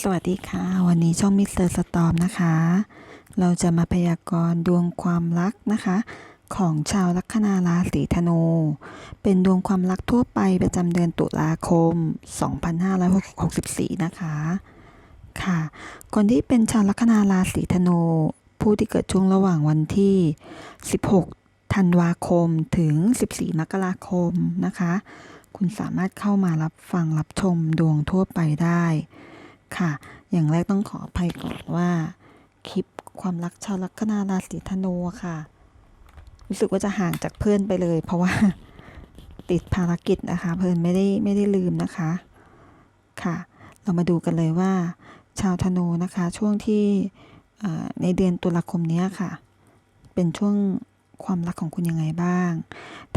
สวัสดีค่ะ วันนี้ช่องมิสเตอร์สตอมนะคะ เราจะมาพยากรณ์ดวงความรักนะคะ ของชาวลัคนาราศีธนู เป็นดวงความรักทั่วไปประจำเดือนตุลาคม 2564 นะคะ ค่ะ คนที่เป็นชาวลัคนาราศีธนู ผู้ที่เกิดช่วงระหว่างวันที่ 16 ธันวาคมถึง 14 มกราคมนะคะ คุณสามารถเข้ามารับฟังรับชมดวงทั่วไปได้ ค่ะ อย่างแรกต้องขออภัยก่อนว่า คลิปความรักชาวลัคนาราศีธนูค่ะ รู้สึกว่าจะห่างจากเพื่อนไปเลย เพราะว่าติดภารกิจนะคะ เพื่อนไม่ได้ไม่ได้ลืมนะคะ ค่ะ เรามาดูกันเลยว่า ชาวธนูนะคะช่วงที่ในเดือนตุลาคมนี้ค่ะ เป็นช่วง ความรักของคุณยังไงบ้าง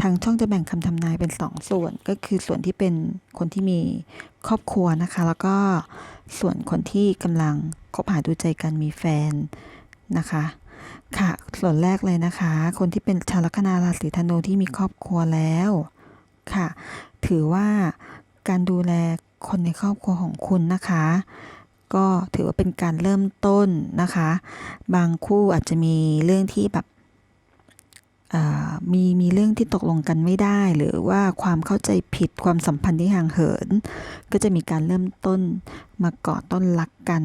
ทางช่องจะแบ่งคำทำนายเป็นสองส่วน ก็คือส่วนที่เป็นคนที่มีครอบครัวนะคะ แล้วก็ส่วนคนที่กำลังคบหาดูใจกันมีแฟนนะคะ ค่ะ ส่วนแรกเลยนะคะ คนที่เป็นชาวลัคนาราศีธนูที่มีครอบครัวแล้วค่ะ ถือว่าการดูแลคนในครอบครัวของคุณนะคะ ก็ถือว่าเป็นการเริ่มต้นนะคะ บางคู่อาจจะมีเรื่องที่แบบ มีมีเรื่องที่ตกลงกันไม่ได้ หรือว่าความเข้าใจผิดความสัมพันธ์ที่ห่างเหิน ก็จะมีการเริ่มต้นมาก่อต้นรักกัน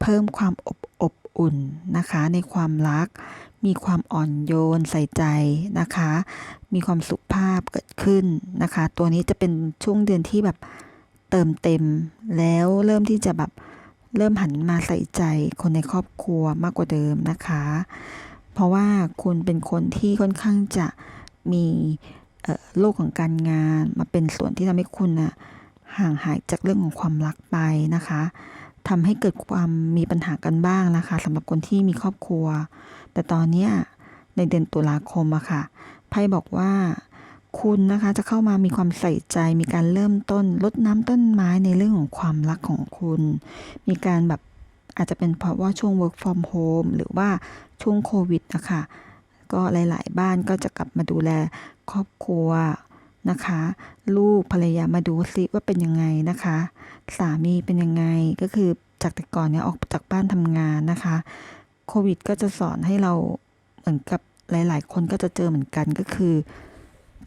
เพิ่มความอบอบอุ่นนะคะ ในความรัก มีความอ่อนโยนใส่ใจนะคะ มีความสุภาพเกิดขึ้นนะคะ ตัวนี้จะเป็นช่วงเดือนที่แบบเติมเต็ม แล้วเริ่มที่จะแบบเริ่มหันมาใส่ใจคนในครอบครัวมากกว่าเดิมนะคะ เพราะว่าคุณเป็นคนที่ค่อนข้างจะมีโลกของการงานมาเป็นส่วนที่ทำให้คุณน่ะห่างหายจากเรื่องของความรักไปนะคะทำให้เกิดความมีปัญหากันบ้างนะคะสำหรับคนที่มีครอบครัว แต่ตอนนี้ในเดือนตุลาคมอะค่ะไพ่บอกว่าคุณนะคะจะเข้ามามีความใส่ใจมีการเริ่มต้นลดน้ำต้นไม้ในเรื่องของความรักของคุณ มีการแบบ อาจจะเป็นเพราะว่าช่วง work from home หรือว่าช่วงโควิดนะคะก็หลาย ๆ บ้านก็จะกลับมาดูแลครอบครัวนะคะ ลูกภรรยามาดูซิว่าเป็นยังไงนะคะ สามีเป็นยังไงก็คือจากแต่ก่อนเนี่ยออกจากบ้านทำงานนะคะ โควิดก็จะสอนให้เราเหมือนกับหลาย ๆ คนก็จะเจอเหมือนกันก็คือ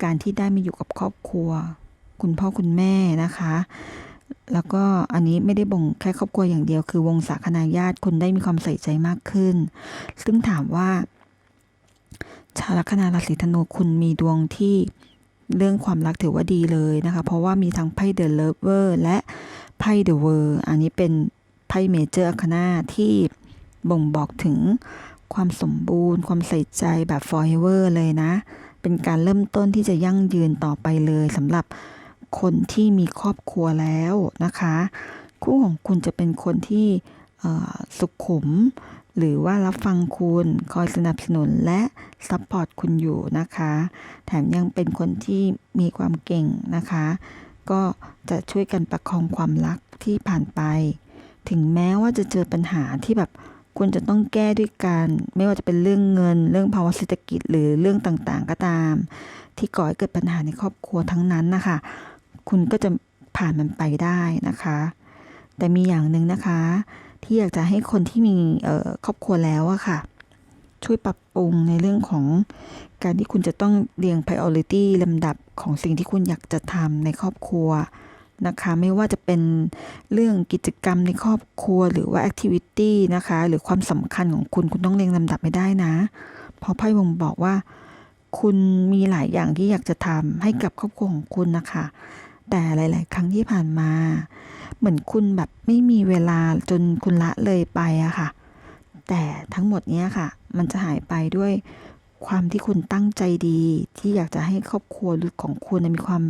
การที่ได้มาอยู่กับครอบครัว คุณพ่อคุณแม่นะคะ แล้วก็อันนี้ไม่ได้บ่งแค่ครอบครัวอย่างเดียว คือวงศาคณาญาติคุณได้มีความใส่ใจมากขึ้น ซึ่งถามว่า ชาวลัคนาราศีธนูคุณมีดวงที่เรื่องความรักถือว่าดีเลยนะคะ เพราะว่ามีทั้งไพ่เดอะเลิฟเวอร์และไพ่เดอะเวอร์อันนี้เป็นไพ่เมเจอร์คานาที่บ่งบอกถึงความสมบูรณ์ ความใส่ใจแบบ forever เลยนะ เป็นการเริ่มต้นที่จะยั่งยืนต่อไปเลยสำหรับ คนที่มีครอบครัวแล้วนะคะ คู่ของคุณจะเป็นคนที่สุขุม หรือว่ารับฟังคุณคอยสนับสนุนและซัพพอร์ตคุณอยู่นะคะ แถมยังเป็นคนที่มีความเก่งนะคะ ก็จะช่วยกันประคองความรักที่ผ่านไป ถึงแม้ว่าจะเจอปัญหาที่แบบคุณจะต้องแก้ด้วยกันไม่ว่าจะเป็นเรื่องเงิน เรื่องภาวะเศรษฐกิจหรือเรื่องต่างๆก็ตาม ที่ก่อให้เกิดปัญหาในครอบครัวทั้งนั้นนะคะ คุณก็จะผ่านมันไปได้นะคะ แต่มีอย่างหนึ่งนะคะ ที่อยากจะให้คนที่มีครอบครัวแล้วอะค่ะ ช่วยปรับปรุงในเรื่องของการที่คุณจะต้องเรียง priority ลำดับของสิ่งที่คุณอยากจะทำในครอบครัวนะคะไม่ว่าจะเป็นเรื่องกิจกรรมในครอบครัวหรือว่า activity นะคะหรือความสำคัญของคุณคุณต้องเรียงลำดับไม่ได้นะ เพราะไพ่บ่งบอกว่า คุณมีหลายอย่างที่อยากจะทำให้กับครอบครัวของคุณนะคะ แต่หลาย ๆ ครั้งที่ผ่านมา เหมือนคุณแบบไม่มีเวลาจนคุณละเลยไปอะค่ะ แต่ทั้งหมดเนี้ยค่ะ มันจะหายไปด้วยความที่คุณตั้งใจดี ที่อยากจะให้ครอบครัวของคุณมีความ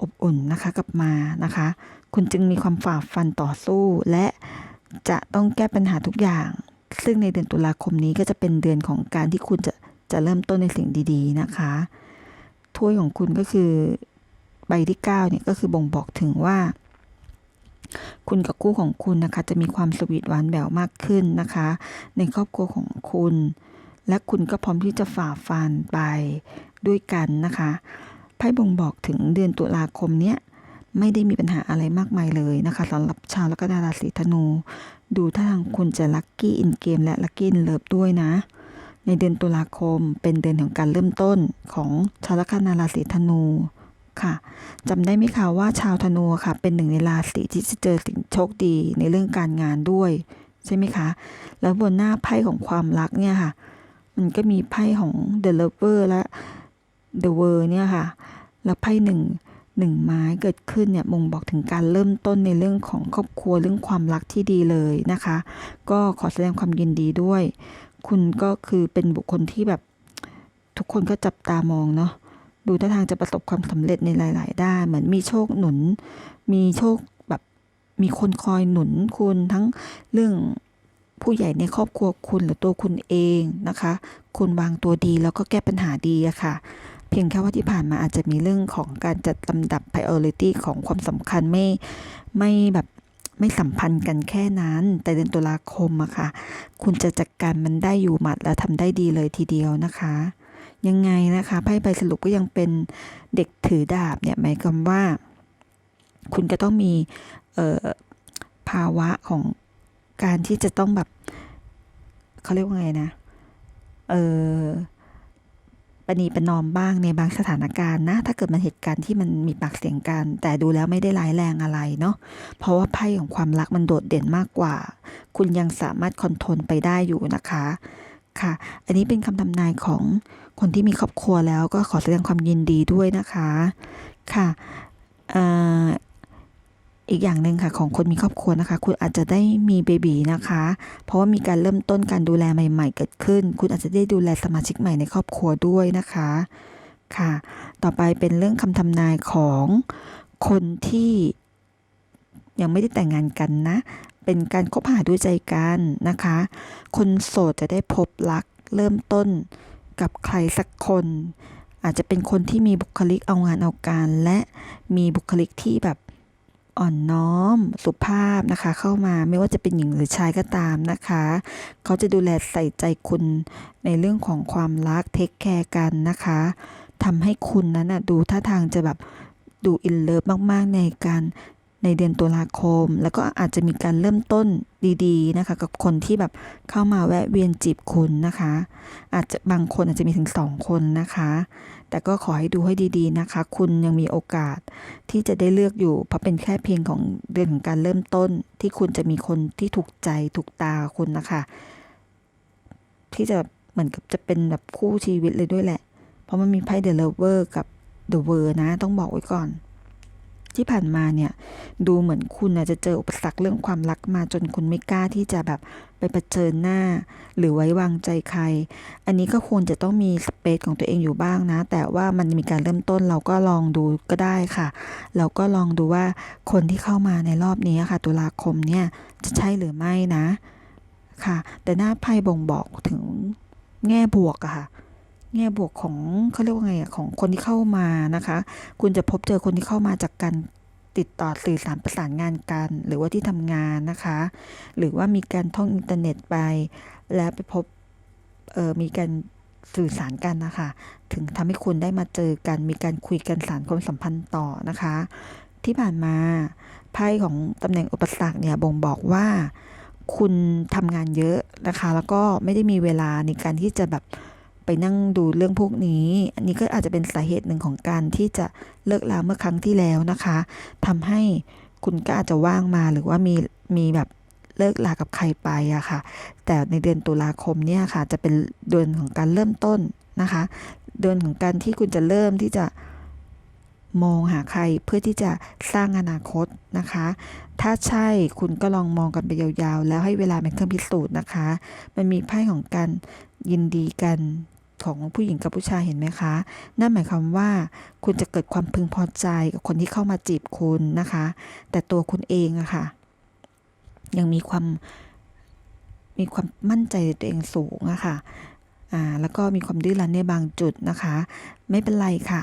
อบอุ่นนะคะกลับมานะคะ คุณจึงมีความฝ่าฟันต่อสู้และจะต้องแก้ปัญหาทุกอย่าง ซึ่งในเดือนตุลาคมนี้ก็จะเป็นเดือนของการที่คุณจะจะเริ่มต้นในสิ่งดี ๆ นะคะถ้วยของคุณก็คือ ใบที่เก้าเนี่ยก็คือบ่งบอกถึงว่า คุณกับคู่ของคุณนะคะ จะมีความสวีทหวานแหววมากขึ้นนะคะ ในครอบครัวของคุณ และคุณก็พร้อมที่จะฝ่าฟันไปด้วยกันนะคะไพ่บ่งบอกถึงเดือนตุลาคมเนี้ยไม่ได้มีปัญหาอะไรมากมายเลยนะคะสำหรับชาวลัคนาราศีธนู ดูท่าทางคุณจะลัคกี้อินเกมและลัคกี้อินเลิฟด้วยนะ ในเดือนตุลาคมเป็นเดือนของการเริ่มต้นของชาวลัคนาราศีธนู ค่ะจำได้ไหมคะว่าชาวธนูค่ะ เป็นหนึ่งในราศีที่จะเจอสิ่งโชคดีในเรื่องการงานด้วยใช่ไหมคะ แล้วบนหน้าไพ่ของความรักเนี่ยค่ะ มันก็มีไพ่ของ The Lover และ The World เนี่ยค่ะ แล้วไพ่หนึ่งหนึ่งไม้เกิดขึ้นเนี่ยมงบอกถึงการเริ่มต้นในเรื่องของครอบครัวเรื่องความรักที่ดีเลยนะคะ ก็ขอแสดงความยินดีด้วย คุณก็คือเป็นบุคคลที่แบบทุกคนก็จับตามองเนาะ ดูท่าทางจะประสบความสำเร็จในหลาย ๆ ด้าน เหมือนมีโชคหนุน มีโชคแบบมีคนคอยหนุนคุณทั้งเรื่องผู้ใหญ่ในครอบครัวคุณหรือตัวคุณเองนะคะ คุณวางตัวดีแล้วก็แก้ปัญหาดีอะค่ะ เพียงแค่ว่าที่ผ่านมาอาจจะมีเรื่องของการจัดลำดับ priority ของความสำคัญไม่ไม่แบบไม่สัมพันธ์กันแค่นั้น แต่เดือนตุลาคมอะค่ะ คุณจะจัดการมันได้อยู่หมัดและทำได้ดีเลยทีเดียวนะคะ ยังไงนะคะไพ่ใบสรุปก็ยังเป็นเด็กถือดาบเนี่ยหมายความว่า คุณก็ต้องมีภาวะของการที่จะต้องแบบเขาเรียกว่าไงนะ เออปณีประนอมบ้างในบางสถานการณ์นะ ถ้าเกิดมันเหตุการณ์ที่มันมีปากเสียงกัน แต่ดูแล้วไม่ได้ร้ายแรงอะไรเนาะ เพราะว่าไพ่ของความรักมันโดดเด่นมากกว่า คุณยังสามารถคอนโทรลไปได้อยู่นะคะ ค่ะ อันนี้เป็นคำทำนายของคนที่มีครอบครัวแล้วก็ขอแสดงความยินดีด้วยนะคะ ค่ะอีกอย่างหนึ่งค่ะของคนมีครอบครัวนะคะ คุณอาจจะได้มีเบบีนะคะ เพราะว่ามีการเริ่มต้นการดูแลใหม่ ๆ เกิดขึ้น คุณอาจจะได้ดูแลสมาชิกใหม่ในครอบครัวด้วยนะคะ ค่ะ ต่อไปเป็นเรื่องคำทำนายของคนที่ยังไม่ได้แต่งงานกันนะ เป็นการคบหาดูใจกันนะคะ คนโสดจะได้พบรักเริ่มต้นกับใครสักคน อาจจะเป็นคนที่มีบุคลิกเอางานเอาการ และมีบุคลิกที่แบบอ่อนน้อมสุภาพนะคะ เข้ามาไม่ว่าจะเป็นหญิงหรือชายก็ตามนะคะ เขาจะดูแลใส่ใจคุณในเรื่องของความรักเทคแคร์กันนะคะทำให้คุณนั้นนะดูท่าทางจะแบบดูอินเลิฟมาก ๆ ในการ ในเดือนตุลาคม แล้วก็อาจจะมีการเริ่มต้นดีๆนะคะ กับคนที่แบบเข้ามาแวะเวียนจีบคุณนะคะ อาจจะบางคนอาจจะมีถึงสองคนนะคะ แต่ก็ขอให้ดูให้ดีๆนะคะ คุณยังมีโอกาสที่จะได้เลือกอยู่ เพราะเป็นแค่เพียงของเดือนของการเริ่มต้น ที่คุณจะมีคนที่ถูกใจถูกตาคุณนะคะ ที่จะเหมือนกับจะเป็นแบบคู่ชีวิตเลยด้วยแหละ เพราะมันมีไพ่เดอะเลเวอร์กับเดอะเวอร์นะ ต้องบอกไว้ก่อน ที่ผ่านมาเนี่ยดูเหมือนคุณน่ะจะเจออุปสรรคเรื่องความรักมาจนคุณไม่กล้าที่จะแบบไปเผชิญหน้า หรือไว้วางใจใคร อันนี้ก็ควรจะต้องมีสเปซของตัวเองอยู่บ้างนะ แต่ว่ามันมีการเริ่มต้นเราก็ลองดูก็ได้ค่ะ เราก็ลองดูว่าคนที่เข้ามาในรอบนี้ค่ะ ตุลาคมเนี่ยจะใช่หรือไม่นะค่ะ แต่หน้าไพ่บ่งบอกถึงแง่บวกอะค่ะ แง่บวกของเขาเรียกว่าไงอะของคนที่เข้ามานะคะ คุณจะพบเจอคนที่เข้ามาจากการติดต่อสื่อสารประสานงานกัน หรือว่าที่ทำงานนะคะ หรือว่ามีการท่องอินเทอร์เน็ตไป แล้วไปพบเออมีการสื่อสารกันนะคะ ถึงทำให้คุณได้มาเจอกัน มีการคุยกันสารความสัมพันธ์ต่อนะคะ ที่ผ่านมาไพ่ของตำแหน่งอุปสรรคเนี่ยบ่งบอกว่า คุณทำงานเยอะนะคะ แล้วก็ไม่ได้มีเวลาในการที่จะแบบ ไปนั่งดูเรื่องพวกนี้ อันนี้ก็อาจจะเป็นสาเหตุหนึ่งของการที่จะเลิกลาเมื่อครั้งที่แล้วนะคะทำให้คุณก็อาจจะว่างมาหรือว่ามีมีแบบเลิกลากับใครไปอะค่ะ แต่ในเดือนตุลาคมเนี่ยค่ะ จะเป็นเดือนของการเริ่มต้นนะคะ เดือนของการที่คุณจะเริ่มที่จะมองหาใครเพื่อที่จะสร้างอนาคตนะคะ ถ้าใช่คุณก็ลองมองกันไปยาวๆ แล้วให้เวลาเป็นเครื่องพิสูจน์นะคะ มันมีไพ่ของการยินดีกัน ของผู้หญิงกับผู้ชายเห็นไหมคะ นั่นหมายความว่า คุณจะเกิดความพึงพอใจกับคนที่เข้ามาจีบคุณนะคะ แต่ตัวคุณเองอะค่ะ ยังมีความมีความมั่นใจตัวเองสูงอะค่ะอ่าแล้วก็มีความดื้อรั้นในบางจุดนะคะ ไม่เป็นไรค่ะ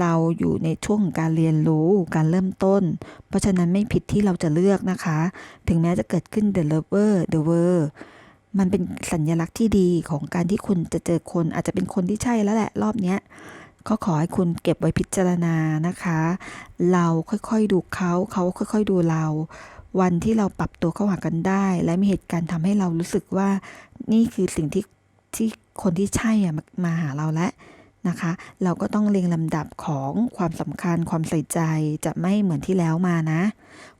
เราอยู่ในช่วงการเรียนรู้การเริ่มต้น เพราะฉะนั้นไม่ผิดที่เราจะเลือกนะคะ ถึงแม้จะเกิดขึ้น the lover the world มันเป็นสัญญลักษณ์ที่ดีของการที่คุณจะเจอคนอาจจะเป็นคนที่ใช่แล้วแหละรอบเนี้ยก็ขอให้คุณเก็บไว้พิจารณานะคะ เราค่อยๆดูเขาเขาค่อยๆดูเรา วันที่เราปรับตัวเข้าหากันได้ และมีเหตุการณ์ทำให้เรารู้สึกว่า นี่คือสิ่งที่ที่คนที่ใช่อะมามาหาเราแล้ว นะคะ เราก็ต้องเรียงลำดับของความสำคัญความใส่ใจจะไม่เหมือนที่แล้วมานะ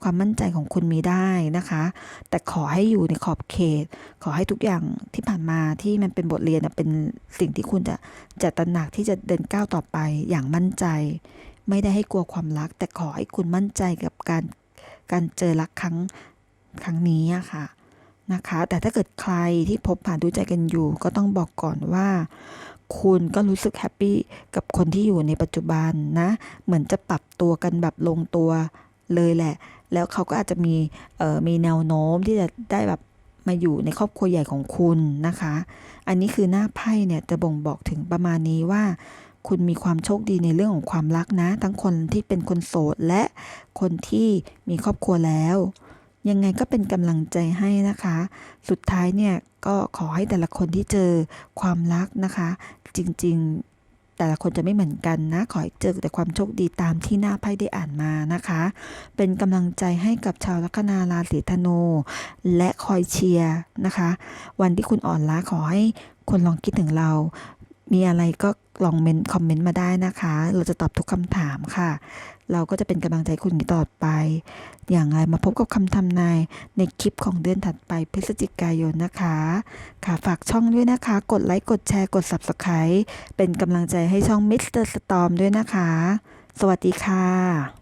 ความมั่นใจของคุณมีได้นะคะ แต่ขอให้อยู่ในขอบเขต ขอให้ทุกอย่างที่ผ่านมาที่มันเป็นบทเรียนเป็นสิ่งที่คุณจะจะตระหนักที่จะเดินก้าวต่อไปอย่างมั่นใจ ไม่ได้ให้กลัวความรัก แต่ขอให้คุณมั่นใจกับการการเจอรักครั้งครั้งนี้ะค่ะนะคะ แต่ถ้าเกิดใครที่พบผ่านดูใจกันอยู่ ก็ต้องบอกก่อนว่า คุณก็รู้สึกแฮปปี้กับคนที่อยู่ในปัจจุบันนะ เหมือนจะปรับตัวกันแบบลงตัวเลยแหละ แล้วเขาก็อาจจะมีมีแนวโน้มที่จะได้แบบมาอยู่ในครอบครัวใหญ่ของคุณนะคะ อันนี้คือหน้าไพ่เนี่ยจะบ่งบอกถึงประมาณนี้ว่า คุณมีความโชคดีในเรื่องของความรักนะ ทั้งคนที่เป็นคนโสดและคนที่มีครอบครัวแล้ว ยังไงก็เป็นกำลังใจให้นะคะ สุดท้ายเนี่ยก็ขอให้แต่ละคนที่เจอความรักนะคะ จริงๆแต่ละคนจะไม่เหมือนกันนะ ขอให้เจอแต่ความโชคดีตามที่หน้าไพ่ได้อ่านมานะคะ เป็นกำลังใจให้กับชาวลัคนาราศีธนู และคอยเชียร์นะคะ วันที่คุณอ่อนล้าขอให้คุณลองคิดถึงเรา มีอะไรก็ลองเมนคอมเมนต์มาได้นะคะ เราจะตอบทุกคำถามค่ะ เราก็จะเป็นกำลังใจคุณต่อไป อย่างไรมาพบกับคำทำนายในคลิปของเดือนถัดไปพฤศจิกายนนะคะ ค่ะฝากช่องด้วยนะคะ กดไลค์กดแชร์กด Subscribe เป็นกำลังใจให้ช่องมิสเตอร์สตอมด้วยนะคะ สวัสดีค่ะ